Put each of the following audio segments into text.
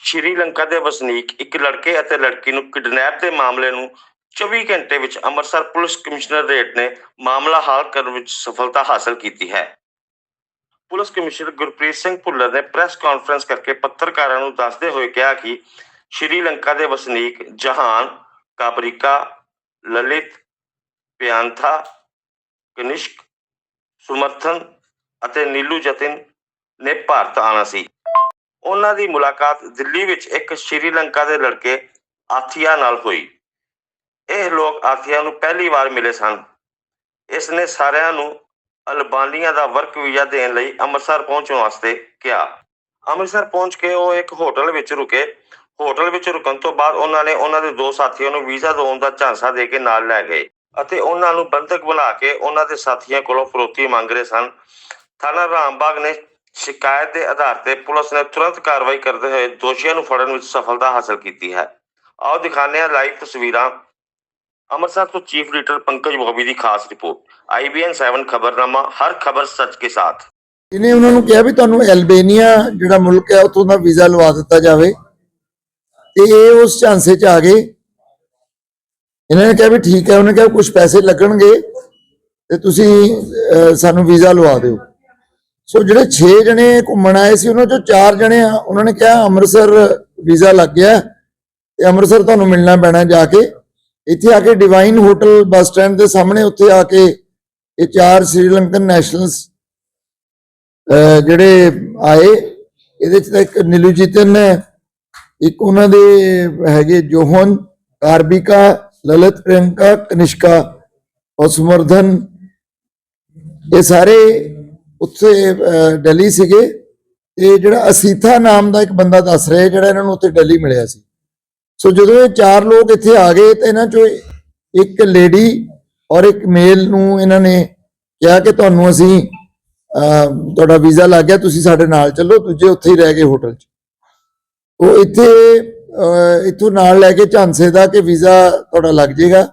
ਸ਼੍ਰੀਲੰਕਾ ਦੇ ਵਸਨੀਕ ਇੱਕ ਲੜਕੇ ਅਤੇ ਲੜਕੀ ਨੂੰ ਕਿਡਨੈਪ ਦੇ ਮਾਮਲੇ ਨੂੰ 24 ਘੰਟੇ ਵਿੱਚ ਅੰਮ੍ਰਿਤਸਰ ਪੁਲਿਸ ਕਮਿਸ਼ਨਰੇਟ ਨੇ ਮਾਮਲਾ ਹੱਲ ਕਰਨ ਵਿੱਚ ਸਫਲਤਾ ਹਾਸਲ ਕੀਤੀ ਹੈ। ਪੁਲਿਸ ਕਮਿਸ਼ਨਰ ਗੁਰਪ੍ਰੀਤ ਸਿੰਘ ਭੁੱਲਰ ਨੇ ਪ੍ਰੈਸ ਕਾਨਫਰੰਸ ਕਰਕੇ ਪੱਤਰਕਾਰਾਂ ਨੂੰ ਦੱਸਦੇ ਹੋਏ ਕਿਹਾ ਕਿ ਸ਼੍ਰੀਲੰਕਾ ਦੇ ਵਸਨੀਕ ਜਹਾਨ, ਕਾਬਰਿਕਾ, ਲਲਿਤ, ਪਿਆਂਥਾ, ਕਨਿਸ਼ਕ, ਸੁਮਰਥਨ ਅਤੇ ਨੀਲੂ ਜਤਿਨ ਨੇ ਭਾਰਤ ਆਣਾ ਸੀ। ਉਹਨਾਂ ਦੀ ਮੁਲਾਕਾਤ ਦਿੱਲੀ ਵਿੱਚ ਇੱਕ ਸ਼੍ਰੀਲੰਕਾ ਦੇ ਲੜਕੇ ਆਥੀਆ ਨਾਲ ਹੋਈ। ਇਹ ਲੋਕ ਆਥੀਆ ਨੂੰ ਪਹਿਲੀ ਵਾਰ ਮਿਲੇ ਸਨ। ਇਸ ਨੇ ਸਾਰਿਆਂ ਨੂੰ ਅਲਬਾਨੀਆ ਦਾ ਵਰਕ ਵੀਜ਼ਾ ਦੇਣ ਲਈ ਅੰਮ੍ਰਿਤਸਰ ਪਹੁੰਚਣ ਵਾਸਤੇ ਕਿਹਾ। ਅੰਮ੍ਰਿਤਸਰ ਪਹੁੰਚ ਕੇ ਉਹ ਇੱਕ ਹੋਟਲ ਵਿੱਚ ਰੁਕੇ। ਹੋਟਲ ਵਿੱਚ ਰੁਕਣ ਤੋਂ ਬਾਅਦ ਉਹਨਾਂ ਨੇ ਉਹਨਾਂ ਦੇ ਦੋ ਸਾਥੀਆਂ ਨੂੰ ਵੀਜ਼ਾ ਦਿਵਾਉਣ ਦਾ ਝਾਂਸਾ ਦੇ ਕੇ ਨਾਲ ਲੈ ਗਏ ਅਤੇ ਉਹਨਾਂ ਨੂੰ ਬੰਧਕ ਬਣਾ ਕੇ ਉਹਨਾਂ ਦੇ ਸਾਥੀਆਂ ਕੋਲੋਂ ਫਰੋਤੀ ਮੰਗ ਰਹੇ ਸਨ। ਥਾਣਾ ਰਾਮਬਾਗ ਨੇ ਸ਼ਿਕਾਇਤ ਦੇ ਆਧਾਰ ਤੇ ਪੁਲਿਸ ਨੇ ਤੁਰੰਤ ਕਾਰਵਾਈ ਕਰਦੇ ਹੋਏ ਦੋਸ਼ੀਆਂ ਨੂੰ ਫੜਨ ਵਿੱਚ ਸਫਲਤਾ ਹਾਸਲ ਕੀਤੀ ਹੈ। ਆਓ ਦਿਖਾਉਂਦੇ ਹਾਂ ਲਾਈਵ ਤਸਵੀਰਾਂ। ਅੰਮ੍ਰਿਤਸਰ ਤੋਂ ਚੀਫ ਐਡੀਟਰ ਪੰਕਜ ਬੋਬੀ ਦੀ ਖਾਸ ਰਿਪੋਰਟ। IBN 7 ਖਬਰਨਾਮਾ, ਹਰ ਖਬਰ ਸੱਚ ਕੇ ਸਾਥ। ਇਹਨੇ ਉਹਨਾਂ ਨੂੰ ਕਿਹਾ ਵੀ ਤੁਹਾਨੂੰ ਐਲਬੇਨੀਆ ਜਿਹੜਾ ਮੁਲਕ ਹੈ, ਉੱਥੋਂ ਦਾ ਵੀਜ਼ਾ ਲਵਾ ਦਿੱਤਾ ਜਾਵੇ। ਤੇ ਇਹ ਉਸ ਝਾਂਸੇ 'ਚ ਆ ਗਏ। ਇਹਨਾਂ ਨੇ ਕਿਹਾ ਵੀ ਠੀਕ ਹੈ, ਉਹਨੇ ਕਿਹਾ ਕੁਝ ਪੈਸੇ ਲੱਗਣਗੇ ਤੇ ਤੁਸੀਂ ਸਾਨੂੰ ਵੀਜ਼ਾ ਲਵਾ ਦਿਓ। ਸੋ ਜਿਹੜੇ 6 ਜਣੇ ਘੁੰਮਣ ਆਏ ਸੀ, ਉਹਨਾਂ ਚੋਂ 4 ਜਣੇ ਆ। ਉਹਨਾਂ ਨੇ ਕਿਹਾ, ਅੰਮ੍ਰਿਤਸਰ ਵੀਜ਼ਾ ਲੱਗ ਗਿਆ ਤੇ ਅੰਮ੍ਰਿਤਸਰ ਤੁਹਾਨੂੰ ਮਿਲਣਾ ਪੈਣਾ ਜਾ ਕੇ। ਇੱਥੇ ਆ ਕੇ ਡਿਵਾਈਨ ਹੋਟਲ ਬੱਸ ਸਟੈਂਡ ਦੇ ਸਾਹਮਣੇ, ਉੱਥੇ ਆ ਕੇ ਇਹ ਚਾਰ ਸ੍ਰੀਲੰਕਨ ਨੈਸ਼ਨਲਸ ਜਿਹੜੇ ਆਏ, ਇਹਦੇ ਚ ਤਾਂ ਇੱਕ ਨਿਲੂਜੀਤਨ ਹੈ ਇੱਕ ਉਹਨਾਂ ਦੇ ਹੈਗੇ ਜੋਹਨ, ਕਾਰਬਿਕਾ, ਲਲਿਤ ਪ੍ਰਿਯੰਕਾ, ਕਨਿਸ਼ਕਾ ਔਰ ਸਮਰਧਨ ਇਹ ਸਾਰੇ ਉੱਥੇ ਅਹ, ਦਿੱਲੀ ਸੀਗੇ। ਤੇ ਜਿਹੜਾ ਅਸੀਥਾ ਨਾਮ ਦਾ ਇੱਕ ਬੰਦਾ ਦੱਸ ਰਿਹਾ ਜਿਹੜਾ ਇਹਨਾਂ ਨੂੰ ਉੱਥੇ ਦਿੱਲੀ ਮਿਲਿਆ ਸੀ। ਸੋ ਜਦੋਂ ਇਹ ਚਾਰ ਲੋਕ ਇੱਥੇ ਆ ਗਏ ਤੇ ਇਹਨਾਂ ਚੋਂ ਇੱਕ ਲੇਡੀ ਔਰ ਇੱਕ ਮੇਲ ਨੂੰ ਇਹਨਾਂ ਨੇ ਕਿਹਾ ਕਿ ਤੁਹਾਨੂੰ ਅਸੀਂ ਅਹ, ਤੁਹਾਡਾ ਵੀਜ਼ਾ ਲੱਗ ਗਿਆ ਤੁਸੀਂ ਸਾਡੇ ਨਾਲ ਚੱਲੋ ਦੂਜੇ ਉੱਥੇ ਹੀ ਰਹਿ ਗਏ ਹੋਟਲ 'ਚ। ਉਹ ਇੱਥੇ ਅਹ, ਇੱਥੋਂ ਨਾਲ ਲੈ ਕੇ ਝਾਂਸੇ ਦਾ ਕਿ ਵੀਜ਼ਾ ਤੁਹਾਡਾ ਲੱਗ ਜਾਏਗਾ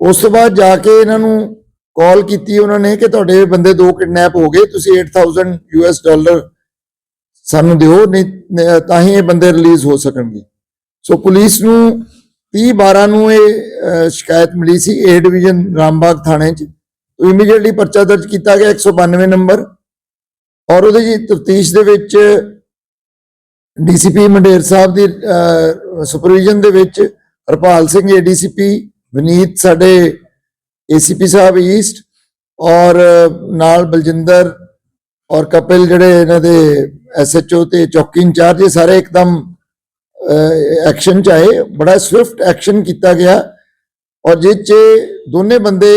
ਉਸ ਤੋਂ ਬਾਅਦ ਜਾ ਕੇ ਇਹਨਾਂ ਨੂੰ ਕਾਲ ਕੀਤੀ ਉਹਨਾਂ ਨੇ ਕਿ ਤੁਹਾਡੇ ਬੰਦੇ ਦੋ ਕਿਡਨੈਪ ਹੋ ਗਏ, ਤੁਸੀਂ 8000 ਯੂਐਸ ਡਾਲਰ ਸਾਨੂੰ ਦਿਓ, ਨਹੀਂ ਤਾਂ ਹੀ ਇਹ ਬੰਦੇ ਰਿਲੀਜ਼ ਹੋ ਸਕਣਗੇ। ਸੋ ਪੁਲਿਸ ਨੂੰ 30 12 ਨੂੰ ਇਹ ਸ਼ਿਕਾਇਤ ਮਿਲੀ ਸੀ ਏ ਡਿਵੀਜ਼ਨ ਰਾਮਬਾਗ ਥਾਣੇ 'ਚ। ਇਮੀਡੀਏਟਲੀ ਪਰਚਾ ਦਰਜ ਕੀਤਾ ਗਿਆ 192 ਨੰਬਰ ਔਰ ਉਹਦੇ ਜੀ ਤਫਤੀਸ਼ ਦੇ ਵਿੱਚ ਡੀਸੀਪੀ ਮੰਡੇਰ ਸਾਹਿਬ ਦੀ ਸੁਪਰਵਿਜ਼ਨ ਦੇ ਵਿੱਚ ਹਰਪਾਲ ਸਿੰਘ ਏਡੀਸੀਪੀ ਵਿਨੀਤ ਸਾਡੇ ਏਸੀਪੀ ਸਾਹਿਬ ਈਸਟ ਔਰ ਨਾਲ ਬਲਜਿੰਦਰ ਔਰ ਕਪਿਲ ਜਿਹੜੇ ਇਹਨਾਂ ਦੇ ਐਸਐਚਓ ਤੇ ਚੌਕੀ ਇੰਚਾਰਜ, ਇਹ ਸਾਰੇ ਇੱਕਦਮ ਐਕਸ਼ਨ ਚ ਆਏ। ਬੜਾ ਸਵਿਫਟ ਐਕਸ਼ਨ ਕੀਤਾ ਗਿਆ। ਔਰ ਜਿਸ 'ਚ ਦੋਨੇ ਬੰਦੇ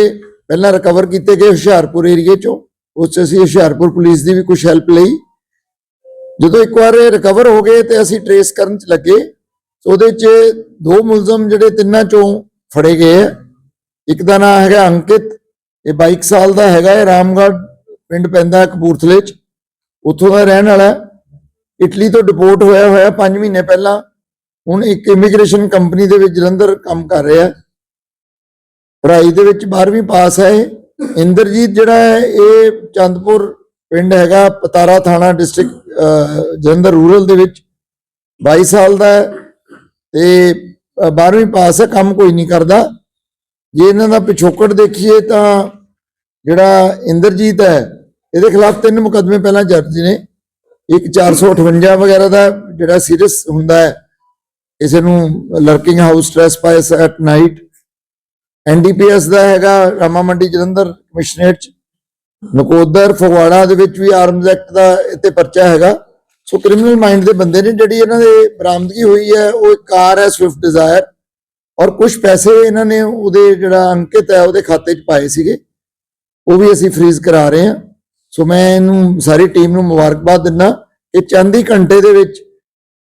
ਪਹਿਲਾਂ ਰਿਕਵਰ ਕੀਤੇ ਗਏ ਹੁਸ਼ਿਆਰਪੁਰ ਏਰੀਏ ਚੋਂ। ਉਸ 'ਚ ਅਸੀਂ ਹੁਸ਼ਿਆਰਪੁਰ ਪੁਲਿਸ ਦੀ ਵੀ ਕੁਝ ਹੈਲਪ ਲਈ। ਜਦੋਂ ਇੱਕ ਵਾਰ ਰਿਕਵਰ ਹੋ ਗਏ ਤੇ ਅਸੀਂ ਟਰੇਸ ਕਰਨ ਚ ਲੱਗੇ, ਉਹਦੇ 'ਚ ਦੋ ਮੁਲਜ਼ਮ ਜਿਹੜੇ ਤਿੰਨਾਂ ਚੋਂ ਫੜੇ ਗਏ ਆ। ਇੱਕ ਦਾ ਨਾਮ ਹੈਗਾ ਅੰਕਿਤ, ਇਹ 22 ਸਾਲ ਦਾ ਹੈਗਾ, ਇਹ ਰਾਮਗੜ੍ਹ ਪਿੰਡ ਪੈਂਦਾ ਕਪੂਰਥਲੇ 'ਚ। ਉੱਥੋਂ ਦਾ ਰਹਿਣ ਵਾਲਾ ਇਟਲੀ ਤੋਂ ਡਿਪੋਰਟ ਹੋਇਆ ਹੋਇਆ 5 ਮਹੀਨੇ ਪਹਿਲਾਂ। ਹੁਣ ਇੱਕ ਇਮੀਗ੍ਰੇਸ਼ਨ ਕੰਪਨੀ ਦੇ ਵਿੱਚ ਜਲੰਧਰ ਕੰਮ ਕਰ ਰਿਹਾ ਹੈ। ਪੜ੍ਹਾਈ ਦੇ ਵਿੱਚ 12ਵੀਂ ਪਾਸ ਹੈ ਇਹ। ਇੰਦਰਜੀਤ ਜਿਹੜਾ ਹੈ, ਇਹ ਚੰਦਪੁਰ ਪਿੰਡ ਹੈਗਾ, ਪਤਾਰਾ ਥਾਣਾ ਡਿਸਟ੍ਰਿਕਟ ਜਲੰਧਰ ਰੂਰਲ ਦੇ ਵਿੱਚ। 22 ਸਾਲ ਦਾ ਹੈ ਤੇ 12ਵੀਂ ਪਾਸ ਹੈ, ਕੰਮ ਕੋਈ ਨਹੀਂ ਕਰਦਾ। ਜੇ ਇਹਨਾਂ ਦਾ ਪਿਛੋਕੜ ਦੇਖੀਏ ਤਾਂ ਜਿਹੜਾ ਇੰਦਰਜੀਤ ਹੈ, ਇਹਦੇ ਖਿਲਾਫ ਤਿੰਨ ਮੁਕੱਦਮੇ ਪਹਿਲਾਂ ਦਰਜ ਨੇ। ਇੱਕ 458 ਵਗੈਰਾ ਦਾ ਜਿਹੜਾ ਸੀਰੀਅਸ ਹੁੰਦਾ ਹੈ, ਕਿਸੇ ਨੂੰ lurking house trespass at night. NDPS ਦਾ ਹੈਗਾ ਰਾਮਾ ਮੰਡੀ ਜਲੰਧਰ ਕਮਿਸ਼ਨਰੇਟ ਚ। ਨਕੋਦਰ ਫਗਵਾੜਾ ਦੇ ਵਿੱਚ ਵੀ ਆਰਮਜ਼ ਐਕਟ ਦਾ ਇੱਥੇ ਪਰਚਾ ਹੈਗਾ। ਸੋ ਕ੍ਰਿਮੀਨਲ ਮਾਈਂਡ ਦੇ ਬੰਦੇ ਨੇ ਜਿਹੜੀ ਇਹਨਾਂ ਦੇ ਬਰਾਮਦਗੀ ਹੋਈ ਹੈ, ਉਹ ਇੱਕ ਕਾਰ ਹੈ ਸਵਿਫਟ ਡਿਜ਼ਾਇਰ ਔਰ ਕੁਝ ਪੈਸੇ ਇਹਨਾਂ ਨੇ ਉਹਦੇ ਜਿਹੜਾ ਅੰਕਿਤ ਹੈ, ਉਹਦੇ ਖਾਤੇ 'ਚ ਪਾਏ ਸੀਗੇ। ਉਹ ਵੀ ਅਸੀਂ ਫ੍ਰੀਜ਼ ਕਰਾ ਰਹੇ ਹਾਂ। ਸੋ ਮੈਂ ਇਹਨੂੰ ਸਾਰੀ ਟੀਮ ਨੂੰ ਮੁਬਾਰਕਬਾਦ ਦਿੰਦਾ। ਕਿ ਚੰਦ ਹੀ ਘੰਟੇ ਦੇ ਵਿੱਚ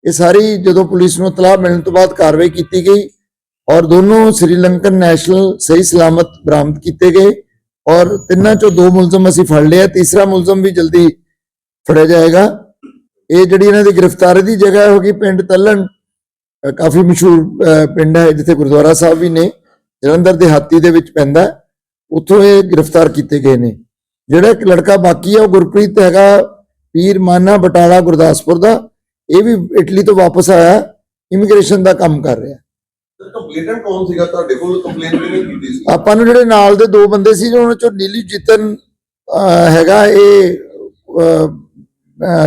ਇਹ ਸਾਰੀ ਜਦੋਂ ਪੁਲਿਸ ਨੂੰ ਤਲਾਹ ਮਿਲਣ ਤੋਂ ਬਾਅਦ ਕਾਰਵਾਈ ਕੀਤੀ ਗਈ ਔਰ ਦੋਨੋਂ ਸ੍ਰੀਲੰਕਨ ਨੈਸ਼ਨਲ ਸਹੀ ਸਲਾਮਤ ਬਰਾਮਦ ਕੀਤੇ ਗਏ ਔਰ ਤਿੰਨਾਂ ਚੋਂ ਦੋ ਮੁਲਜ਼ਮ ਅਸੀਂ ਫੜ ਲਿਆ। ਤੀਸਰਾ ਮੁਲਜ਼ਮ ਵੀ ਜਲਦੀ ਫੜਿਆ ਜਾਏਗਾ। ਇਹ ਜਿਹੜੀ ਇਹਨਾਂ ਦੀ ਗ੍ਰਿਫਤਾਰੀ ਦੀ ਜਗ੍ਹਾ ਹੋਗੀ ਪਿੰਡ ਤੱਲਣ। ਕਾਫੀ ਮਸ਼ਹੂਰ ਪਿੰਡ ਹੈ ਜਿੱਥੇ ਗੁਰਦੁਆਰਾ ਸਾਹਿਬ ਵੀ ਨੇ ਜਲੰਧਰ ਦੇ ਹਾਤੀ ਦੇ ਵਿੱਚ ਪੈਂਦਾ। ਉੱਥੋਂ ਇਹ ਗ੍ਰਿਫਤਾਰ ਕੀਤੇ ਗਏ ਨੇ। ਜਿਹੜਾ ਇੱਕ ਲੜਕਾ ਬਾਕੀ ਹੈ ਉਹ ਗੁਰਪ੍ਰੀਤ ਹੈਗਾ ਪੀਰ ਮਾਨਾ ਬਟਾਲਾ ਗੁਰਦਾਸਪੁਰ ਦਾ। ਇਹ ਵੀ ਇਟਲੀ ਤੋਂ ਵਾਪਸ ਆਇਆ ਇਮੀਗ੍ਰੇਸ਼ਨ ਦਾ ਕੰਮ ਕਰ ਰਿਹਾ। ਕੰਪਲੇਨਟ ਕੌਣ ਸੀਗਾ? ਤੁਹਾਡੇ ਕੋਲ ਕੰਪਲੇਂਟ ਕਿਹਨੇ ਕੀਤੀ ਸੀ? ਆਪਾਂ ਨੂੰ ਜਿਹੜੇ ਨਾਲ ਦੇ ਦੋ ਬੰਦੇ ਸੀ ਉਹਨਾਂ ਚੋਂ ਨੀਲੀ ਜਿਤਨ ਹੈਗਾ ਇਹ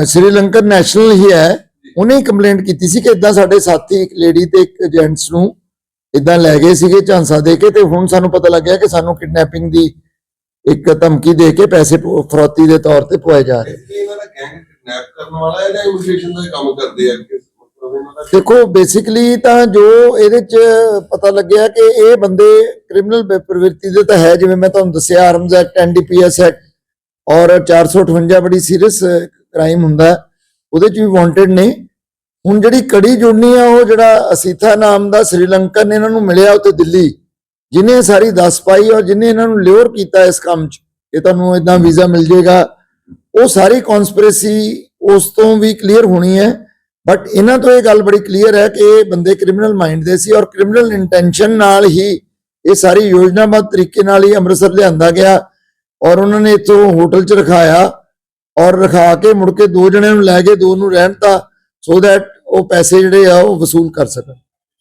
ਸ਼੍ਰੀਲੰਕਨ ਨੈਸ਼ਨਲ ਹੀ ਹੈ। ਉਹਨੇ ਕੰਪਲੇਂਟ ਕੀਤੀ ਸੀ ਕਿ ਇਦਾਂ ਸਾਡੇ ਸਾਥੀ ਇੱਕ ਲੇਡੀ ਤੇ ਇੱਕ ਜੈਂਟਸ ਨੂੰ ਇਦਾਂ ਲੈ ਗਏ ਸੀਗੇ ਝਾਂਸਾ ਦੇ ਕੇ ਤੇ ਹੁਣ ਸਾਨੂੰ ਪਤਾ ਲੱਗਿਆ ਕਿ ਸਾਨੂੰ ਕਿਡਨੈਪਿੰਗ ਦੀ ਇੱਕ ਧਮਕੀ ਦੇ ਕੇ ਪੈਸੇ ਫਰੌਤੀ ਦੇ ਤੌਰ ਤੇ ਪੁਆਏ ਜਾ ਰਹੇ। ਇਹ ਇਹਨਾਂ ਦਾ ਗੈਂਗ ਕਿਡਨੈਪ ਕਰਨ ਵਾਲਾ ਹੈ ਜਾਂ ਇਮੀਗ੍ਰੇਸ਼ਨ ਦਾ ਹੀ ਕੰਮ ਕਰਦੇ ਆ? ਕਿਸ ਮਤਲਬ ਇਹਨਾਂ ਦਾ? ਦੇਖੋ ਬੇਸਿਕਲੀ ਤਾਂ ਜੋ ਇਹਦੇ ਚ ਪਤਾ ਲੱਗਿਆ ਕਿ ਇਹ ਬੰਦੇ ਕ੍ਰਿਮੀਨਲ ਪ੍ਰਵਿਰਤੀ ਦੇ ਤਾਂ ਹੈ ਜਿਵੇਂ ਮੈਂ ਤੁਹਾਨੂੰ ਦੱਸਿਆ ਆਰਮਜ਼ ਐਕਟ ਐਨਡੀਪੀਐਸ ਐਕਟ ਔਰ 458 ਬੜੀ ਸੀਰੀਅਸ ਕ੍ਰਾਈਮ ਹੁੰਦਾ। ਉਹਦੇ ਚ ਵੀ ਵਾਂਟਡ ਨੇ। ਹੁਣ ਜਿਹੜੀ ਕੜੀ ਜੁੜਨੀ ਆ, ਉਹ ਜਿਹੜਾ ਅਸੀਥਾ ਨਾਮ ਦਾ ਸ਼੍ਰੀਲੰਕਨ ਇਹਨਾਂ ਨੂੰ ਮਿਲਿਆ ਉੱਥੇ ਦਿੱਲੀ, ਜਿਨੇ ਸਾਰੀ ਦੱਸ ਪਾਈ ਔਰ ਜਿਨੇ ਇਹਨਾਂ ਨੂੰ ਲਿਓਰ ਕੀਤਾ ਇਸ ਕੰਮ 'ਚ ਕਿ ਤੁਹਾਨੂੰ ਇਦਾਂ ਵੀਜ਼ਾ ਮਿਲ ਜਾਏਗਾ। ਉਹ ਸਾਰੀ ਕਨਸਪੀਰੇਸੀ ਉਸ ਤੋਂ ਵੀ ਕਲੀਅਰ ਹੋਣੀ ਹੈ ਬਟ ਇਹਨਾਂ ਤੋਂ ਇਹ ਗੱਲ ਬੜੀ ਕਲੀਅਰ ਹੈ ਕਿ ਇਹ ਬੰਦੇ ਕ੍ਰਿਮੀਨਲ ਮਾਈਂਡ ਦੇ ਸੀ ਔਰ ਕ੍ਰਿਮੀਨਲ ਇੰਟੈਂਸ਼ਨ ਨਾਲ ਹੀ ਇਹ ਸਾਰੀ ਯੋਜਨਾਬੱਧ ਤਰੀਕੇ ਨਾਲ ਹੀ ਅੰਮ੍ਰਿਤਸਰ ਲਿਆਂਦਾ ਗਿਆ ਔਰ ਉਹਨਾਂ ਨੇ ਇੱਥੋਂ ਹੋਟਲ 'ਚ ਰਖਾਇਆ ਔਰ ਰਖਾ ਕੇ ਮੁੜ ਕੇ ਦੋ ਜਣਿਆਂ ਨੂੰ ਲੈ ਗਏ ਦੋ ਨੂੰ ਰਹਿਣ ਤਾ ਸੋ ਦੈਟ ਉਹ ਪੈਸੇ ਜਿਹੜੇ ਆ ਉਹ ਵਸੂਲ ਕਰ ਸਕਣ।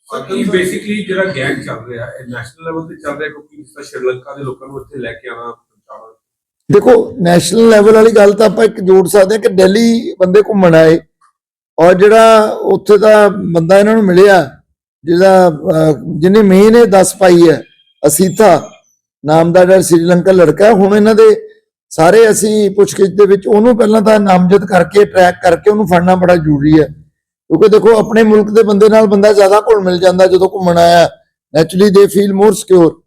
ਬਾਕੀ ਬੇਸਿਕਲੀ ਜਿਹੜਾ ਗੈਂਗ ਚੱਲ ਰਿਹਾ ਇਹ ਨੈਸ਼ਨਲ ਲੈਵਲ ਤੇ ਚੱਲ ਰਿਹਾ ਕਿਉਂਕਿ ਜਿਸ ਤਰ੍ਹਾਂ ਸ਼੍ਰੀਲੰਕਾ ਦੇ ਲੋਕਾਂ ਨੂੰ ਇੱਥੇ ਲੈ ਕੇ ਪਹੁੰਚਾਉਣਾ ਦੇਖੋ ਨੈਸ਼ਨਲ ਲੈਵਲ ਵਾਲੀ ਗੱਲ ਤਾਂ ਆਪਾਂ ਇੱਕ ਜੋੜ ਸਕਦੇ ਹਾਂ ਕਿ ਦਿੱਲੀ ਬੰਦੇ ਘੁੰਮਣ ਆਏ ਔਰ ਜਿਹੜਾ ਉੱਥੇ ਦਾ ਬੰਦਾ ਇਹਨਾਂ ਨੂੰ ਮਿਲਿਆ ਜਿਹਦਾ ਜਿਹਨੇ ਮੇਨ ਇਹ ਦੱਸ ਪਾਈ ਹੈ ਅਸੀਤਾ ਨਾਮ ਦਾ ਜਿਹੜਾ ਸ਼੍ਰੀਲੰਕਾ ਲੜਕਾ ਹੈ, ਹੁਣ ਇਹਨਾਂ ਦੇ ਸਾਰੇ ਅਸੀਂ ਪੁੱਛਗਿੱਛ ਦੇ ਵਿੱਚ ਉਹਨੂੰ ਪਹਿਲਾਂ ਤਾਂ ਨਾਮਜ਼ਦ ਕਰਕੇ ਟਰੈਕ ਕਰਕੇ ਉਹਨੂੰ ਫੜਨਾ ਬੜਾ ਜ਼ਰੂਰੀ ਹੈ। ਕਿਉਂਕਿ ਦੇਖੋ, ਆਪਣੇ ਮੁਲਕ ਦੇ ਬੰਦੇ ਨਾਲ ਬੰਦਾ ਜ਼ਿਆਦਾ ਘੁਲ ਮਿਲ ਜਾਂਦਾ ਜਦੋਂ ਘੁੰਮਣ ਆਇਆ। ਨੈਚੁਰਲੀ ਦੇ ਫੀਲ ਮੋਰ ਸਿਕਿਉਰ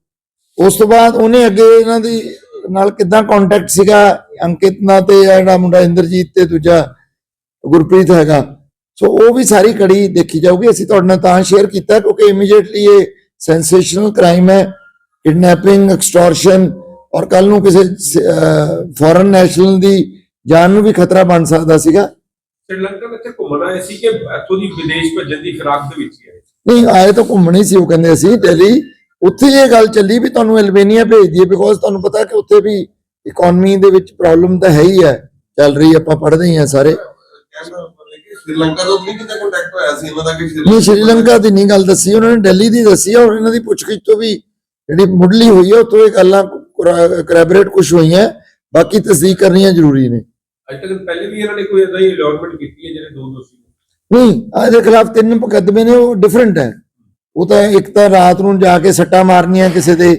ਉਸ ਤੋਂ ਬਾਅਦ ਉਹਨੇ ਅੱਗੇ ਇਹਨਾਂ ਦੀ ਨਾਲ ਕਿਦਾਂ ਕੰਟੈਕਟ ਸੀਗਾ? ਅੰਕਿਤ ਨਾਲ ਤੇ ਜਿਹੜਾ ਮੁੰਡਾ, ਇੰਦਰਜੀਤ ਤੇ ਦੂਜਾ, ਗੁਰਪ੍ਰੀਤ ਹੈਗਾ। ਸੋ ਉਹ ਵੀ ਸਾਰੀ ਕੜੀ ਦੇਖੀ ਜਾਊਗੀ। ਅਸੀਂ ਤੁਹਾਡੇ ਨਾਲ ਤਾਂ ਸ਼ੇਅਰ ਕੀਤਾ ਕਿਉਂਕਿ ਇਮੀਡੀਏਟਲੀ ਇਹ ਸੈਂਸੇਸ਼ਨਲ ਕ੍ਰਾਈਮ ਹੈ। ਕਿਡਨੈਪਿੰਗ ਐਕਸਟੋਰਸ਼ਨ ਔਰ ਕੱਲ ਨੂੰ ਕਿਸੇ ਫੋਰਨ ਨੈਸ਼ਨਲ ਦੀ ਜਾਨ ਨੂੰ ਵੀ ਖਤਰਾ ਬਣ ਸਕਦਾ ਸੀਗਾ। ਸ਼੍ਰੀਲੰਕਾ ਵਿੱਚ ਘੁੰਮਣ ਆਏ ਸੀ ਕਿ ਇੱਥੋਂ ਦੀ ਵਿਦੇਸ਼ ਭੇਜਣ ਦੀ ਫਿਰਾਕ ਦੇ ਵਿੱਚ ਹੀ ਆਏ ਨਹੀਂ ਆਏ ਤਾਂ ਘੁੰਮਣੀ ਸੀ ਉਹ ਕਹਿੰਦੇ ਅਸੀਂ ਦਿੱਲੀ। ਉੱਥੇ ਇਹ ਗੱਲ ਚੱਲੀ ਵੀ ਤੁਹਾਨੂੰ ਐਲਬੇਨੀਆ ਭੇਜ ਦਈਏ ਬਿਕੋਜ਼ ਤੁਹਾਨੂੰ ਪਤਾ ਕਿ ਉੱਥੇ ਵੀ ਇਕਨੋਮੀ ਦੇ ਵਿੱਚ ਪ੍ਰੋਬਲਮ ਤਾਂ ਹੈ ਹੀ ਹੈ। ਚੱਲ ਰਹੀ ਆਪਾਂ ਪੜ੍ਹਦੇ ਹੀ ਆ ਸਾਰੇ। ਕਹਿੰਦਾ ਮਤਲਬ ਕਿ ਸ਼੍ਰੀਲੰਕਾ ਤੋਂ ਨਹੀਂ ਕਿਤੇ ਕੰਟੈਕਟ ਹੋਇਆ ਸੀ? ਇਹਨਾਂ ਦਾ ਕਿ ਨਹੀਂ ਸ਼੍ਰੀਲੰਕਾ ਦੀ ਨਹੀਂ ਗੱਲ ਦੱਸੀ ਉਹਨਾਂ ਨੇ ਦਿੱਲੀ ਦੀ ਦੱਸੀ ਆ ਔਰ ਇਹਨਾਂ ਦੀ ਪੁੱਛਗਿੱਛ ਤੋਂ ਵੀ ਜਿਹੜੀ ਮੁੱਢਲੀ ਹੋਈ ਹੈ ਉੱਥੋਂ ਇਹ ਗੱਲਾਂ ਕਰੈਬਰੇਟ ਕੁਝ ਹੋਈਆਂ ਬਾਕੀ ਤਸਦੀਕ ਕਰਨੀਆਂ ਜ਼ਰੂਰੀ ਨੇ। ਅੱਜ ਤੱਕ ਪਹਿਲੇ ਵੀ ਇਹਨਾਂ ਨੇ ਕੋਈ ਇਦਾਂ ਹੀ ਅਲੋਟਮੈਂਟ ਕੀਤੀ ਹੈ ਜਿਹੜੇ ਦੋ ਦੋਸ਼ੀ ਨਹੀਂ ਆ ਇਹਦੇ ਖਿਲਾਫ ਤਿੰਨ ਮੁਕੱਦਮੇ ਨੇ ਉਹ ਡਿਫਰੈਂਟ ਹੈ। ਉਹ ਤਾਂ ਇੱਕ ਤਾਂ ਰਾਤ ਨੂੰ ਜਾ ਕੇ ਸੱਟਾਂ ਮਾਰਨੀਆਂ ਕਿਸੇ ਦੇ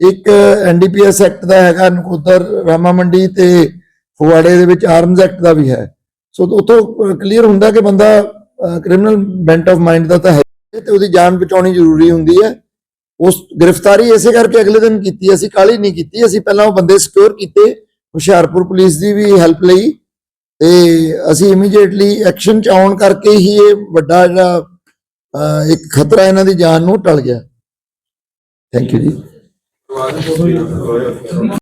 ਇੱਕ ਐਨਡੀਪੀਐਸ ਐਕਟ ਦਾ ਹੈਗਾ ਨਕੋਦਰ ਰਾਮਾ ਮੰਡੀ ਤੇ ਫਗਵਾੜੇ ਦੇ ਵਿੱਚ ਆਰਮਜ਼ ਐਕਟ ਦਾ ਵੀ ਹੈ। ਸੋ ਉਤੋਂ ਕਲੀਅਰ ਹੁੰਦਾ ਕਿ ਬੰਦਾ ਕ੍ਰਿਮੀਨਲ ਬੈਂਟ ਆਫ ਮਾਈਂਡ ਦਾ ਤਾਂ ਹੈ ਤੇ ਉਹਦੀ ਜਾਨ ਬਚਾਉਣੀ ਜ਼ਰੂਰੀ ਹੁੰਦੀ ਹੈ। ਉਸ ਗ੍ਰਿਫਤਾਰੀ ਇਸੇ ਕਰਕੇ ਅਗਲੇ ਦਿਨ ਕੀਤੀ, ਅਸੀਂ ਕਾਲੀ ਨਹੀਂ ਕੀਤੀ, ਅਸੀਂ ਪਹਿਲਾਂ ਉਹ ਬੰਦੇ ਸਿਕਿਉਰ ਕੀਤੇ, ਹੁਸ਼ਿਆਰਪੁਰ ਪੁਲਿਸ ਦੀ ਵੀ ਹੈਲਪ ਲਈ ਤੇ ਅਸੀਂ ਇਮੀਡੀਏਟਲੀ ਐਕਸ਼ਨ ਚ ਆਉਣ ਕਰਕੇ ਹੀ ਇਹ ਵੱਡਾ ਜਿਹੜਾ ਇੱਕ ਖਤਰਾ ਇਹਨਾਂ ਦੀ ਜਾਨ ਨੂੰ ਟਲ ਗਿਆ। ਥੈਂਕ ਯੂ ਜੀ।